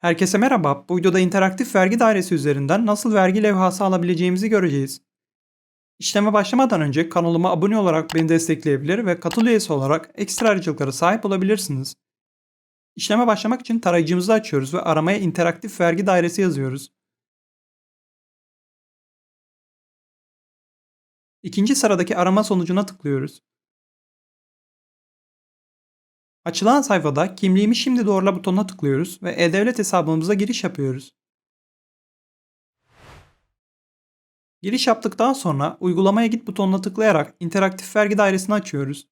Herkese merhaba. Bu videoda interaktif vergi dairesi üzerinden nasıl vergi levhası alabileceğimizi göreceğiz. İşleme başlamadan önce kanalıma abone olarak beni destekleyebilir ve katıl üyesi olarak ekstra ayrıcalıklara sahip olabilirsiniz. İşleme başlamak için tarayıcımızı açıyoruz ve aramaya interaktif vergi dairesi yazıyoruz. İkinci sıradaki arama sonucuna tıklıyoruz. Açılan sayfada kimliğimi şimdi doğrula butonuna tıklıyoruz ve e-devlet hesabımıza giriş yapıyoruz. Giriş yaptıktan sonra uygulamaya git butonuna tıklayarak interaktif vergi dairesini açıyoruz.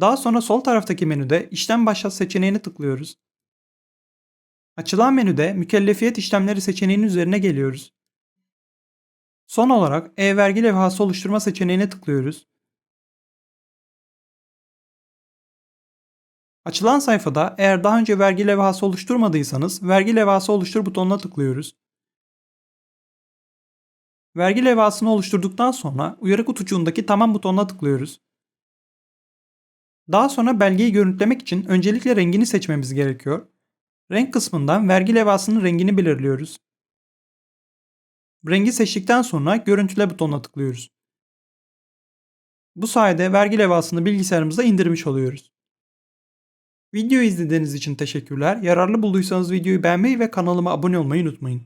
Daha sonra sol taraftaki menüde işlem başlat seçeneğini tıklıyoruz. Açılan menüde mükellefiyet işlemleri seçeneğinin üzerine geliyoruz. Son olarak e-vergi levhası oluşturma seçeneğine tıklıyoruz. Açılan sayfada eğer daha önce vergi levhası oluşturmadıysanız vergi levhası oluştur butonuna tıklıyoruz. Vergi levhasını oluşturduktan sonra uyarı kutucuğundaki tamam butonuna tıklıyoruz. Daha sonra belgeyi görüntülemek için öncelikle rengini seçmemiz gerekiyor. Renk kısmından vergi levhasının rengini belirliyoruz. Rengi seçtikten sonra görüntüle butonuna tıklıyoruz. Bu sayede vergi levhasını bilgisayarımıza indirmiş oluyoruz. Videoyu izlediğiniz için teşekkürler. Yararlı bulduysanız videoyu beğenmeyi ve kanalıma abone olmayı unutmayın.